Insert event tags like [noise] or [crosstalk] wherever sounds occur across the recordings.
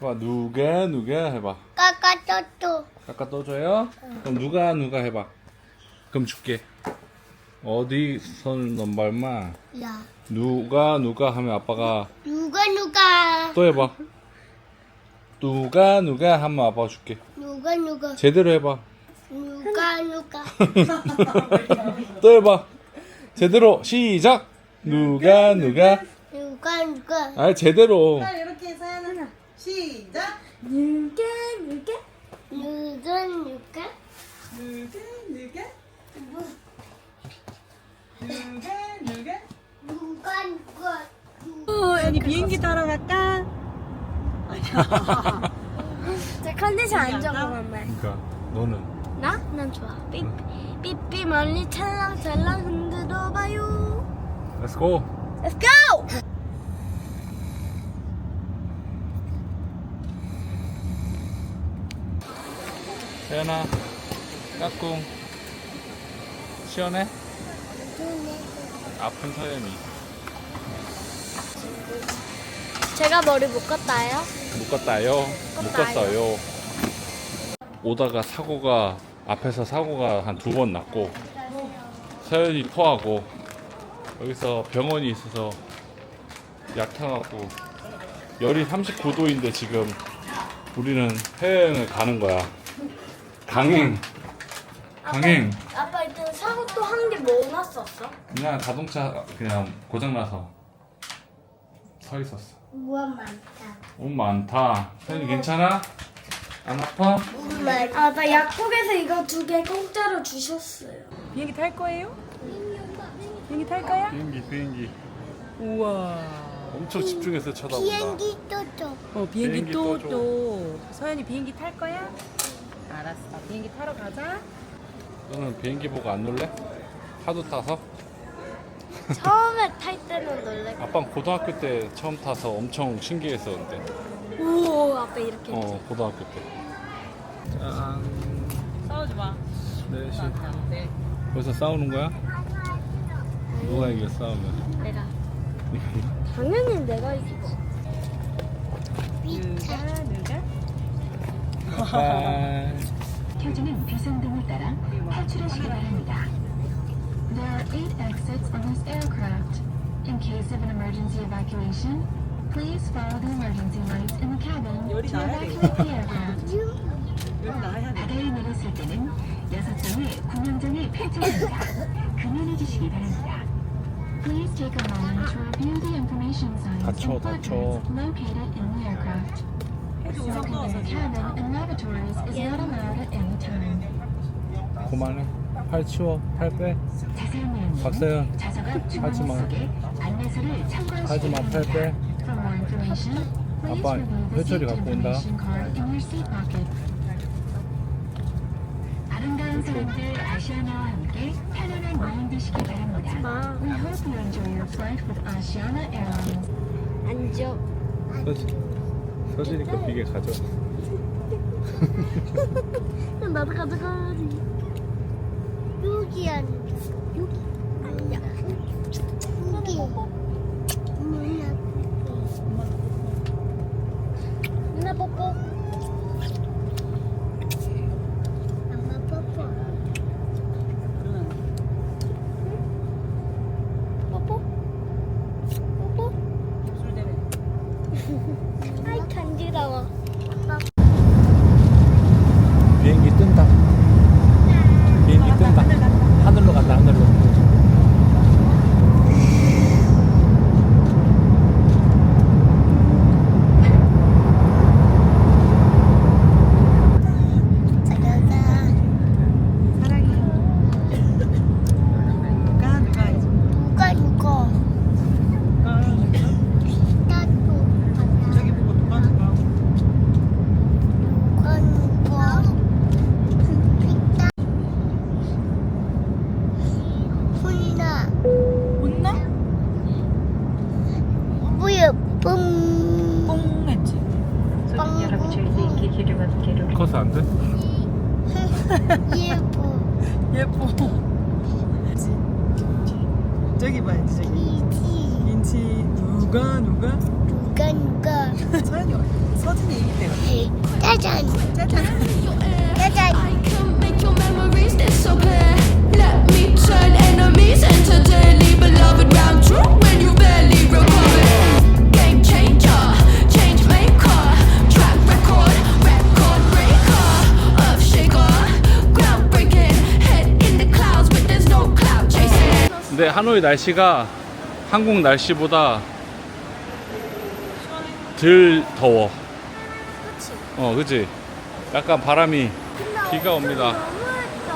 봐 누가 누가 해봐. 까까또또 아까 떠줘요? 그럼 누가 누가 해봐. 그럼 줄게. 어디 손 넘바 임마? 야 누가 누가 하면 아빠가 누가 누가 또 해봐. 누가 누가 하면 아빠가 줄게. 누가 누가 제대로 해봐. 누가 누가 [laughs] 또 해봐. 제대로 시작. 누가 누가 누가 누가 아 제대로. 자 이렇게 해서 하나. 시작. 누가 누가 누가 누가 누가 누가 누- 누가 누가 누가 누가 언니 비행기 타러 갈까? 제 [laughs] 컨디션 안 좋아 엄마 그러니까 너는? 나? 난 좋아. 삐삐 삐삐 멀리 찰랑찰랑 흔들어봐요. Let's go. Let's go! 세연아, 까꿍. 시원해? 아픈 서연이. 제가 머리 묶었다요? 묶었다요. 묶었다요. 묶었어요. 오다가 사고가 앞에서 사고가 한 두 번 났고 서연이 토하고 여기서 병원이 있어서 약 타갖고 열이 39도인데 지금 우리는 해외여행을 가는 거야. 강행. 강행. 아빠 이때는 사고 또 한개뭐 났었어? 그냥 자동차 그냥 고장 나서 서 있었어. 우와 많다 너무 많다. 서연이 괜찮아? 안 아파? 아, 나 약국에서 이거 두 개 공짜로 주셨어요. 비행기 탈 거예요? 비행기 탈 거야? 비행기 비행기. 우와 엄청 집중해서 쳐다본다. 또또. 어 비행기, 비행기 또 또 줘. 또 서연이 비행기 탈 거야? 알았어 비행기 타러 가자 너는 비행기 보고 안 놀래? 하도 타서? 처음에 탈 때는 놀래. [laughs] 아빠는 고등학교 때 처음 타서 엄청 신기했었는데. 오, 아빠 이렇게. 어, 고등학교 때. 짠. 싸우지 마 넷이. 안돼 벌써 싸우는 거야? 누가 이겨 싸우면? 내가. 당연히 내가 이기지. 누가 누가? 바이. 켜지는 비상등을 따라 탈출하시기 바랍니다. There are eight exits on this aircraft. In case of an emergency evacuation, please follow the emergency lights in the cabin to evacuate the aircraft. 여기 나야 돼 바다에 내렸을 때는 여섯 장의 구명장을 펼쳐줍니다. 그만해 주시기 바랍니다. Please take a moment to review the information signs 다쳐, and placards 다쳐. located in the aircraft. 해도 Smoking 우선 in the cabin and lavatories is not allowed at any time. 그만해. 팔 치워. 팔 빼. 자세한 내용은 박서연. 좌석앞 하지 주머니 마. 속에 안내서를 참고하시기 하지 마. 팔 바랍니다. 빼. For more information, please 아빠, review the 회초리 갖고 온다. information card in your seat pocket. 아름다운 사람들 아시아나와 함께 편안한 여행 되시기 바랍니다. 마. We hope you enjoy your flight with Asiana Airlines. 앉아. 서진. 서진이니까 비계 가져. [laughs] 나도 가져가야지. 여기 앉아. 여기. 아니야. 여기. 누나 뽀뽀. 누나 뽀뽀. 엄마 뽀뽀. 뽀뽀. 뽀뽀. 술 대래 아이 간지러워. 뜬다. 비행기 뜬다. 하늘로 간다. 하늘로. 자자자. 사랑해 누가 누가 이제 누가 누가 누가 나도 저기 보고 누가 누가 누가 누가 픽다 혼나 혼나? 뭐야 뿡 뽕 했지 커서 안 돼? 예뻐 예뻐 저기 봐야지 저기. 이지. 인치 누가 누가? 누가 누가? 서연이 서진이 얘기 때문에. 해 짜잔. 짜잔. 짜잔 근데 하노이 날씨가 한국 날씨보다 덜 더워. 어, 그치? 약간 바람이 비가 옵니다. 너무했다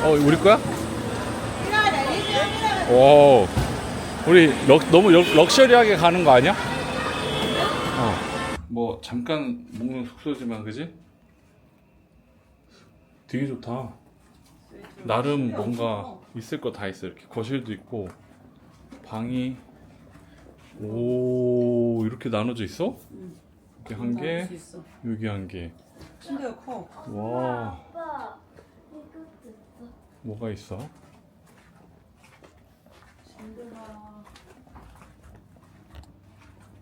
어? 어, 우리 거야? 오, 우리 럭, 너무 럭, 럭셔리하게 가는 거 아니야? 어. 뭐 잠깐 묵는 숙소지만 그지? 되게 좋다. 나름 뭔가 있을 거 다 있어. 이렇게 거실도 있고 방이 오 이렇게 나눠져 있어? 이렇게 한 개, 여기 한 개. 침대가 커. 와, 아빠 이것도 있어 뭐가 있어?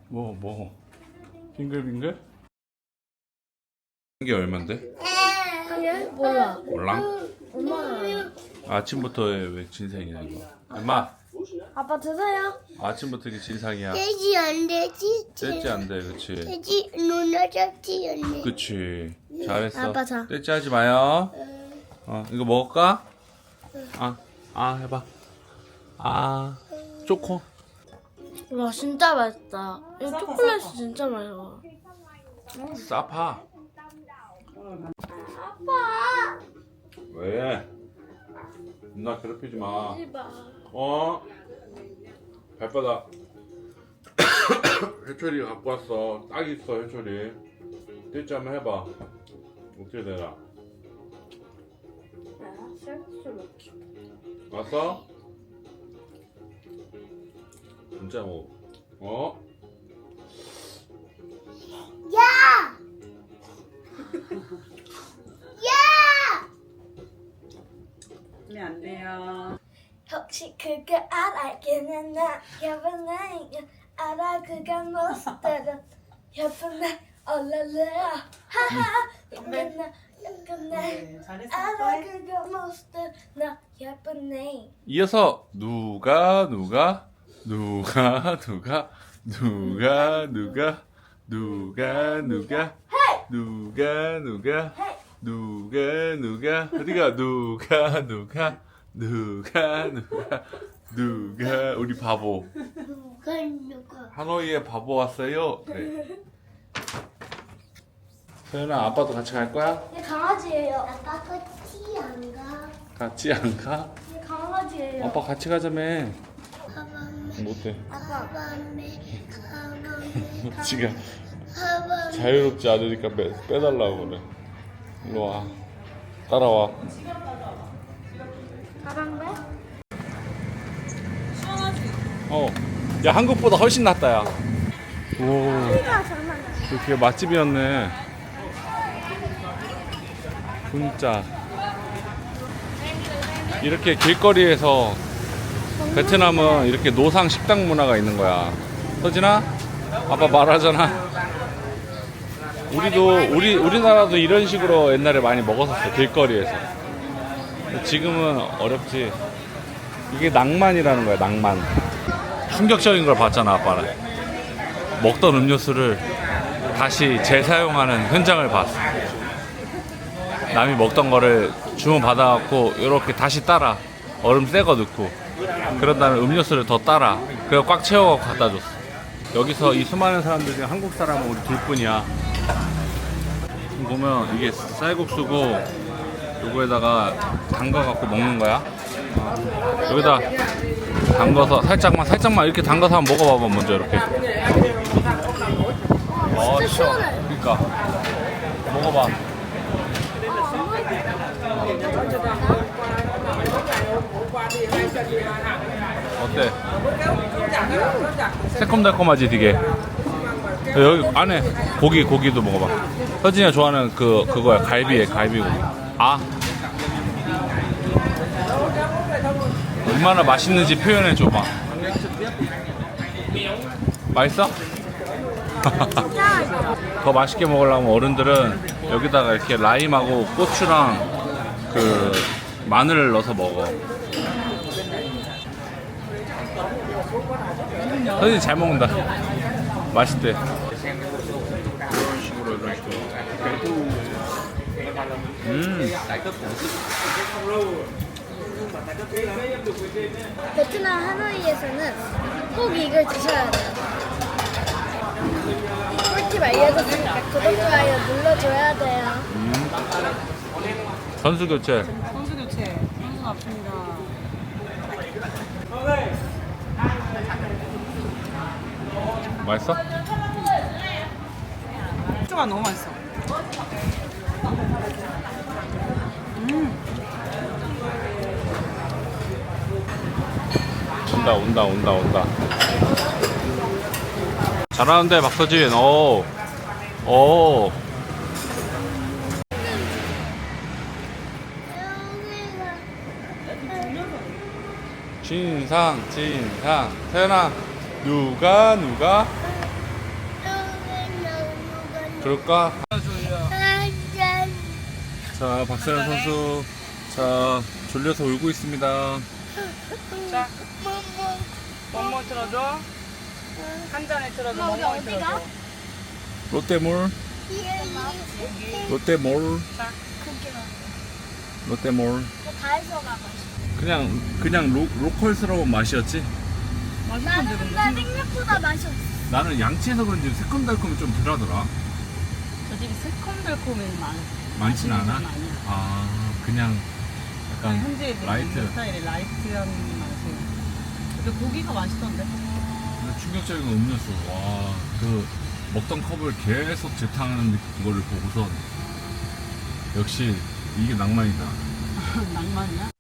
뭐, 뭐. 빙글빙글? 이게 얼만데? 그게 몰라 몰라? 엄마 아침부터 왜 진상이야, 이거? 엄마, 아빠 드세요 아침부터 이게 진상이야. 되지 안 되지 떼지 안 돼, 그치? 되지 누나 잡지 않네 그치. 잘했어. 아빠 자. 떼지 하지 마요. 어, 이거 먹을까? 아, 아, 해봐. 아, 초코. 와 진짜 맛있다 이 초콜릿 진짜 맛있어 싸파. 아빠 왜? 누나 괴롭히지 마. 어? 발바닥. [coughs] 해초리 갖고 왔어. 딱 있어, 해초리. 떼지 한번 해봐. 어떻게 되나? 왔어? 진짜 뭐, 어? 혹시 그거 알아? 걔는 나 여보네 알아? 그가 멋스터는 여보네 얼랄라 하하. 걔는 나 여보네 네, 잘했어. 알아? 그가 멋스터 나 여보네 이어서 누가 누가 누가 누가 누가 누가 누가 누가 누가 누가 누가 누가. 어디가? 누가 누가 누가 누가 누가 우리 바보 누가 누가 하노이에 바보 왔어요 그래 서연아 아빠도 같이 갈 거야? 얘 강아지예요 아빠 같이 안 가? 같이 안 가? 얘 강아지예요 아빠 같이 가자며 못해 가밤에 [laughs] 지금 자유롭지 않으니까 빼, 빼달라고 그래. 일로 와. 따라와. 가방배? 어. 야, 한국보다 훨씬 낫다, 야. 오. 가 장난 아니야 그게 맛집이었네. 진짜. 이렇게 길거리에서 베트남은 이렇게 노상 식당 문화가 있는 거야. 서진아? 아빠 말하잖아. 우리도 우리 우리나라도 이런 식으로 옛날에 많이 먹었었어 길거리에서. 지금은 어렵지. 이게 낭만이라는 거야 낭만. 충격적인 걸 봤잖아 아빠는. 먹던 음료수를 다시 재사용하는 현장을 봤어. 남이 먹던 거를 주문 받아갖고 이렇게 다시 따라 얼음 새 거 넣고 그런 다음에 음료수를 더 따라 그래서 꽉 채워갖고 갖다 줬어. 여기서 이 수많은 사람들 중에 한국 사람은 우리 둘뿐이야. 지금 보면 이게 쌀국수고 요거에다가 담가 갖고 먹는 거야. 어, 여기다 담가서 살짝만 살짝만 이렇게 담가서 한번 먹어봐봐 먼저 이렇게. 어, 진짜 시원해. 그러니까 먹어봐. 어때? 새콤달콤하지 되게. 여기 안에 고기 고기도 먹어봐. 서진이가 좋아하는 그 그거야 갈비에 갈비 고기. 아. 얼마나 맛있는지 표현해 줘봐. 맛있어? [laughs] 더 맛있게 먹으려면 어른들은 여기다가 이렇게 라임하고 고추랑 그 마늘을 넣어서 먹어. 선생님 잘 먹는다. 맛있대. 이런 식으로 이런 식으로. 음. 베트남 하노이에서는 꼭 이걸 드셔야 돼요. 꿀팁 알려줬으니까 구독, 좋아요 눌러줘야 돼요. 선수 교체. 선수 교체. 선수 아픕니다. 맛있어? 고추가 너무 맛있어. 온다 온다 온다 온다. 잘하는데 박서진. 오. 오. 진상 진상. 태연아 누가 누가 그럴까? 자 박세현 선수 자 졸려서 울고 있습니다. 자, 멍멍 틀어줘. 한 잔에 틀어줘. 멍멍 틀어줘. 롯데몰 롯데몰 롯데몰 그냥 그냥 로, 로컬스러운 맛이었지 나는 나 생각보다 맛이 없어. 나는 양치해서 그런지 새콤달콤이 좀 덜하더라 저 집이 새콤달콤은 많아. 많진 않아 아니야. 아 그냥 약간 현재 라이트 스타일의 라이트한 맛이. 근데 고기가 맛있던데. 근데 충격적인 음료수 와그 먹던 컵을 계속 재탕하는 느- 거를 보고선 역시 이게 낭만이다 [laughs] 낭만이야?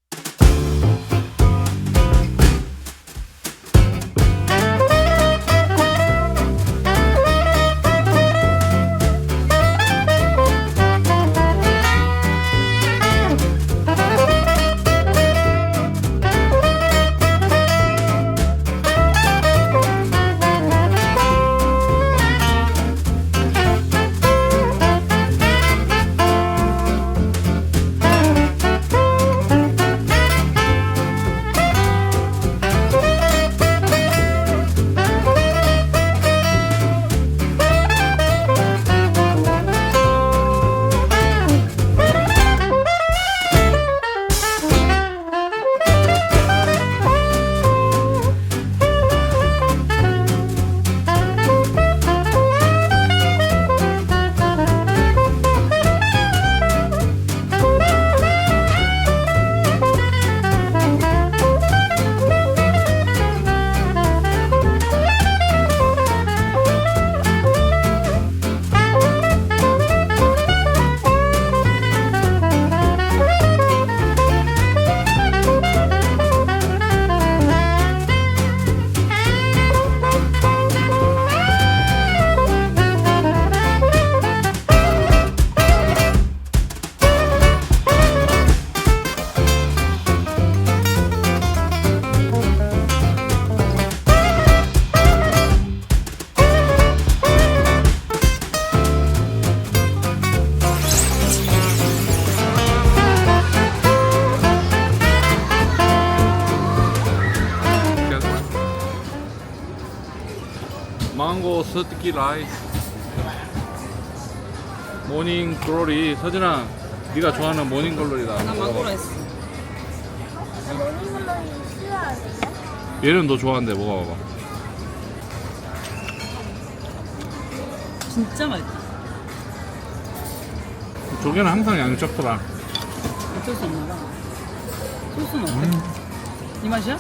스티키 라이스 모닝 글로리 서진아 네가 좋아하는 모닝 글로리다 나 망고 라이스. 모닝 글로리 싫어하세요? 얘는 너 좋아한대 먹어봐봐 진짜 맛있다. 조개는 항상 양이 적더라 어쩔 수 없나 봐. 소스는 어때? 이 맛이야?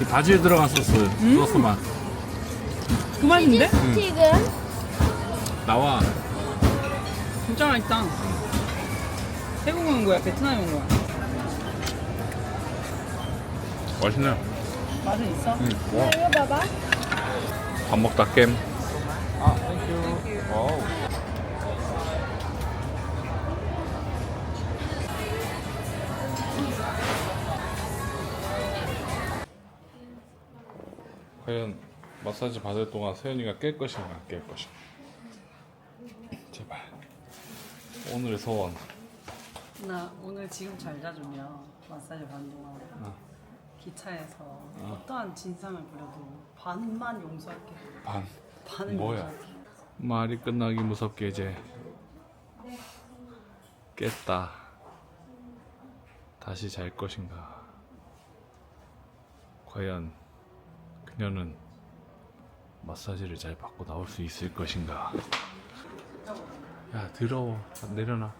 이 바지에 들어간 소스 소스 맛 그 맛인데? 스틱은 나와 진짜 맛있다. 태국 온 거야? 베트남에 온 거야? 맛있네 맛은 있어? 응. 와. 이거 봐봐. 밥 먹다 겜 아, 땡큐 와우 과연 마사지 받을 동안 세연이가 깰 것인가 안 깰 것인가 제발 오늘의 소원 나 오늘 지금 잘 자주면 마사지 받는 동안 기차에서 어. 떠한 진상을 부려도 반만 용서할게. 반 반은 뭐야? 용서할게. 말이 끝나기 무섭게 이제 깼다 다시 잘 것인가 과연 그녀는 마사지를 잘 받고 나올 수 있을 것인가? 야 더러워. 내려놔.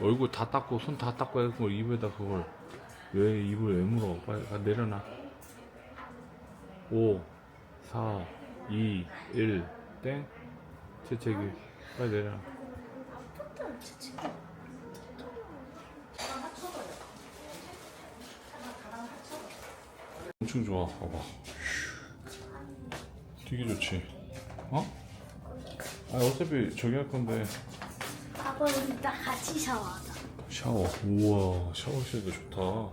얼굴 다 닦고 손 다 닦고 해서 입에다 그걸 왜 입을 왜 물어? 빨리 가, 내려놔. 5 4 2 1 땡. 재채기. 빨리 내려놔. 엄청 좋아. 봐봐 되게 좋지. 어? 아 어차피 저기 할 건데. 아빠 우리 다 같이 샤워하자. 샤워. 우와 샤워실도 좋다.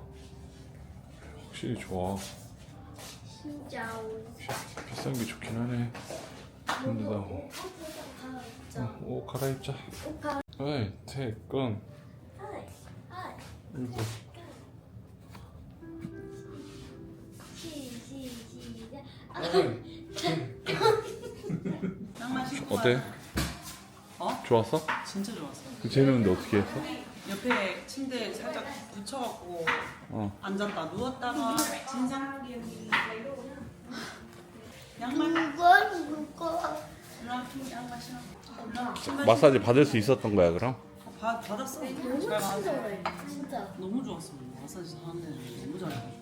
확실히 좋아. 진짜 우리 비싼 게 좋긴 하네. 근데 나 어, 어, 옷 갈아입자. 오빠 어이 태권 이거 시, 시, 시작. 낭만 신고 어때? 가자. 어? 좋았어? 진짜 좋았어. 쟤는 근데 어떻게 했어? 옆에 침대에 살짝 붙여갖고 어 앉았다 누웠다가 진상 양말 누가 누가 일로와 양말 신어 신발 마사지 받을 수 있었던 거야 그럼? 신고. 받, 받았어 잘 너무 친절해 진짜. 너무 좋았어 마사지 하는데 너무 잘해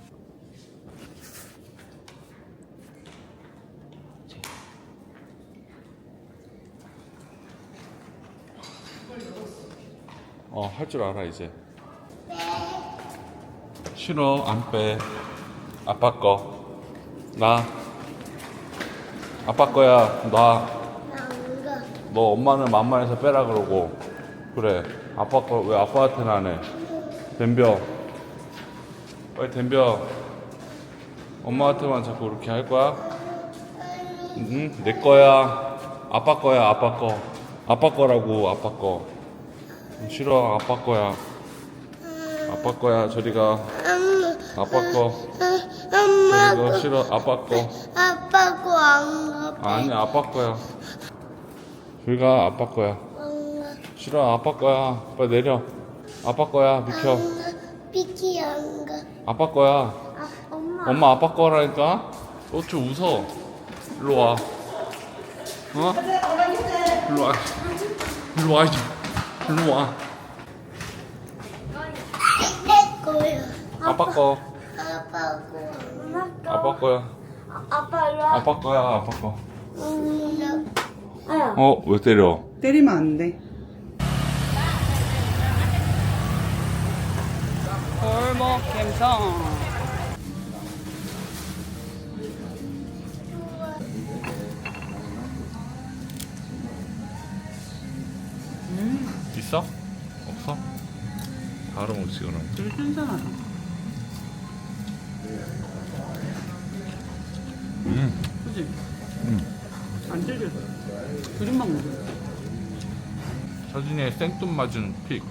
어 할 줄 알아 이제. 싫어 안 빼. 아빠 거 나. 아빠 거야. 놔. 나가 너 엄마는 만만해서 빼라 그러고. 그래. 아빠 거 왜 아빠한테는 안 해? 덤벼. 빨리 덤벼. 엄마한테만 자꾸 이렇게 할 거야? 응? 내 거야. 아빠 거야 아빠 거. 아빠 거라고 아빠 거 싫어 아빠 거야. 아빠 거야 저리가. 아빠 거. 저리가 싫어 아빠 거. 아빠 거안 가. 아니 아빠 거야. 저리가 아빠 거야. 싫어 아빠 거야. 빨리 내려. 아빠 거야 비켜. 비키 안 가. 아빠 거야. 아, 엄마. 엄마 아빠 거라니까? 어쭈 웃어. 일로 와. 어? 일로 와. 일로 와 이제 일로 와 내 거야. 아빠 거 아빠 거. 아빠 거야 아, 아빠 일로 와. 아빠 거야 아빠 거 음, 아야. 어? 왜 때려? 때리면 안 돼 골목 갬성 바로 먹지 그럼 되게 쫀쫀하다. 음. 그지? 안 질겨 그릇만 먹어. 서진이의 생뚱 맞은 픽.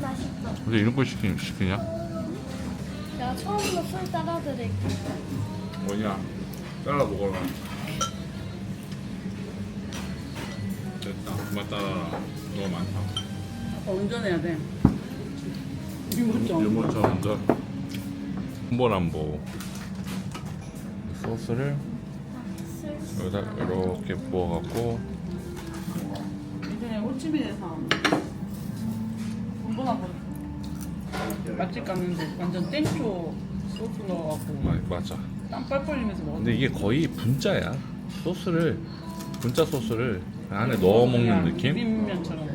맛있어. 왜 이런 걸 시키, 시키냐? 내가 처음으로 술 따라 드릴게. 뭐냐? 따라 먹어라. 됐다. 그만 따라라. 너무 많다 운전해야 돼. 유모차 유모차 운전. 한번 안보 소스를 여기다 이렇게 부어갖고. 예전에 호치민에서 돈보나 맛집 갔는데 완전 땡초 소스 넣어갖고 아, 맞아. 땀 뻘뻘 흘리면서 먹었는데 근데 이게 거의 분짜야. 소스를 분짜 소스를 안에 넣어 먹는 느낌? 비빔면처럼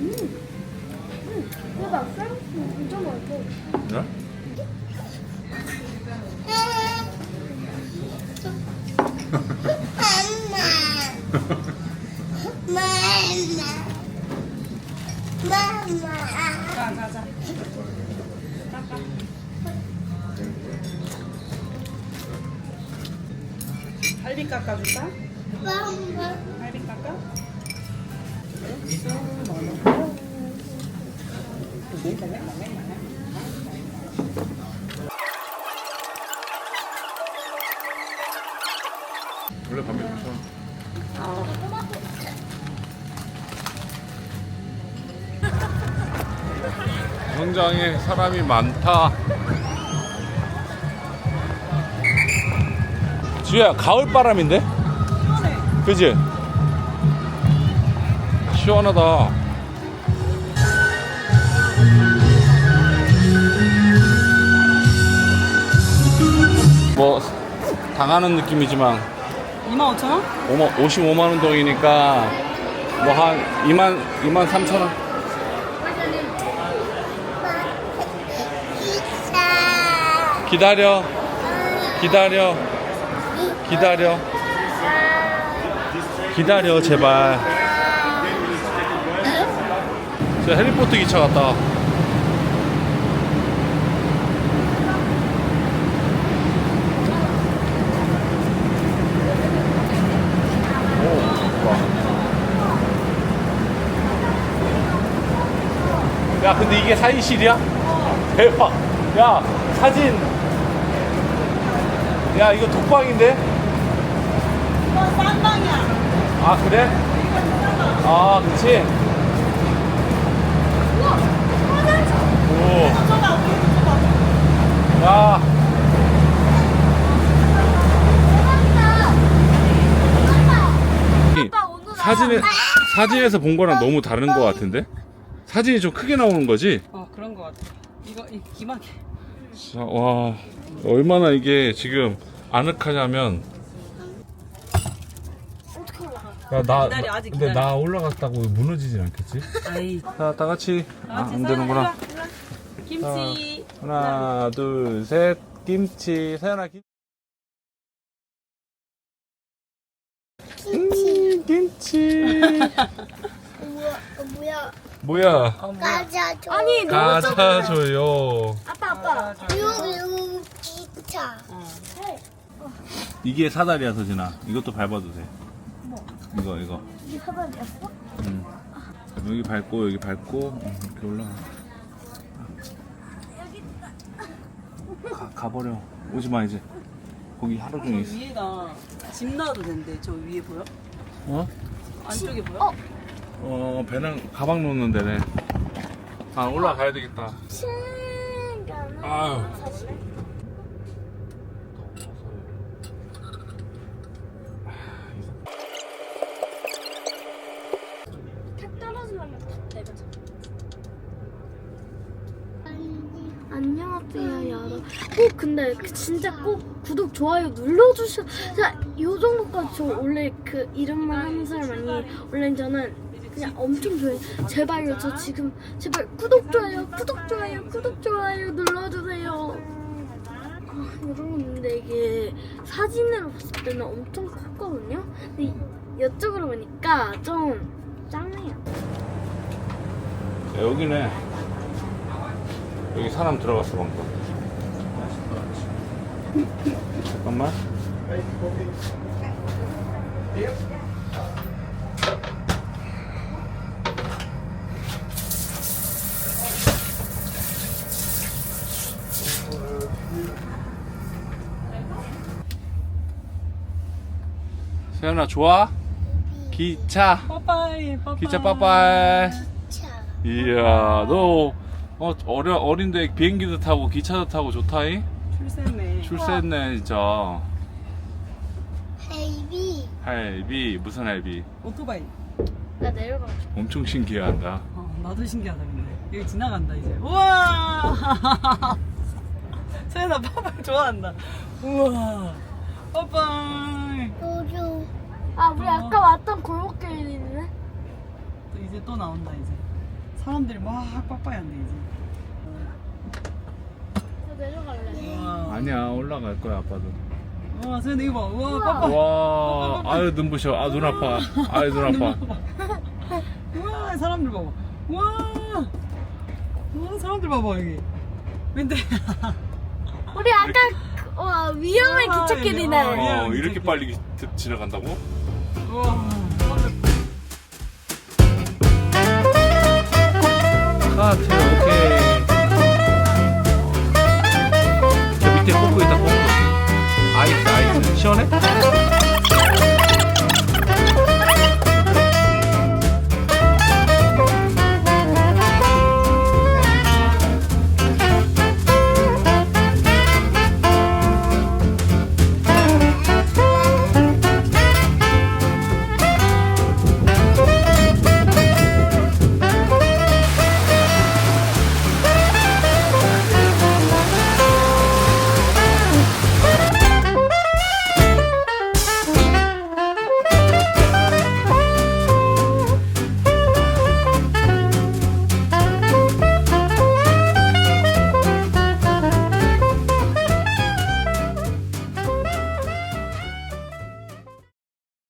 어 대박, 쌀국수 진짜 맛있어. 그래? 가가자 갈비 깎아줄까? 갈비 광장에 사람이 많다. 지우야 가을 바람인데? 그지? 시원하다. 뭐 당하는 느낌이지만 25,000원? 5만, 55만 원 동이니까 뭐 한 2만 2만 3천 원. 기다려. 기다려. 기다려. 기다려 제발. 저 해리포터 기차 좋아. 야, 근데 이게 사진실이야? 대박. 야, 사진. 야, 이거 독방인데? 이거 싼 방이야. 아, 그래? 아? 오. 우리 저가. 야. 이 사진에 사진에서 본 거랑 너무 다른 거 같은데? 사진이 좀 크게 나오는 거지? 어 그런 거 같아. 이거 이 기막해. 자, 와 얼마나 이게 지금 아늑하냐면 야나 기다려, 아직 근데 기다려. 나 올라갔다고 무너지진 않겠지? 아이. 자, 다 같이 아, 안 되는구나. 김치. 하나, 둘, 셋, 김치, 서연아 김. 김치, 김치. [laughs] 뭐야? 뭐야? 가자. 아니 가사 줘요. 아빠 아빠. 이거 기차. 이게 사다리야, 서진아. 이것도 밟아도 돼. 이거, 이거. 이게 사다리였어? 응. 여기 밟고, 여기 밟고, 응, 이렇게 올라가. 가, 가버려. 오지 마, 이제. 거기 하루 종일 있어. 위에가 집 놔도 된대. 저 위에 보여? 어? 안쪽에 보여? 어, 배낭, 가방 놓는 데네. 아, 올라가야 되겠다. 신기하네. 아유. 탁 떨어지려면 내가 잡. 안녕하세요 여러분 꼭 근데 그 진짜 꼭 구독 좋아요 눌러주셔. 자 요 정도까지 저 원래 그 이름만 하는 사람 아니에요 원래 저는 그냥 엄청 좋아해요. 제발요 저 지금 제발 구독 좋아요 구독 좋아요 구독 좋아요 눌러주세요. 아, 여러분 근데 이게 사진으로 봤을 때는 엄청 컸거든요? 근데 이쪽으로 보니까 좀 작네요. 야, 여기네. 여기 사람 들어갔어, 방금. 잠깐만. 세연아, 좋아? 기차. 빠빠이. 빠빠이. 기차 빠빠이. 이야, 너 어, 어려, 어린데 비행기도 타고 기차도 타고 좋다잉? 출세네. 출세했네, 진짜. 베이비. 할비, 무슨 할비? 오토바이. 나 내려가고 싶어 엄청 신기하다. 어, 나도 신기하다 근데. 여기 지나간다 이제. 우와! [laughs] 세연아 빠빠이 좋아한다. 우와! 빠빠이 요즘 아 우리 아까 왔던 골목길이네. 또 이제 또 나온다 이제. 사람들이 막 빠빠이 한대 이제. 저 내려갈래 우와 아니야, 올라갈 거야, 아빠도. 우와 세연아 이거 봐 우와 빠빠이 와, 아유, 눈부셔. 아, 눈 아파. 아유, 눈 아파. [laughs] 우와 사람들 봐봐 우와 우와 사람들 봐봐 여기 근데 [laughs] 우리 아까 그- 와 위험해 빠른 기찻길이네. 어, 이렇게 빨리 기- 지나간다고? 카트 오케이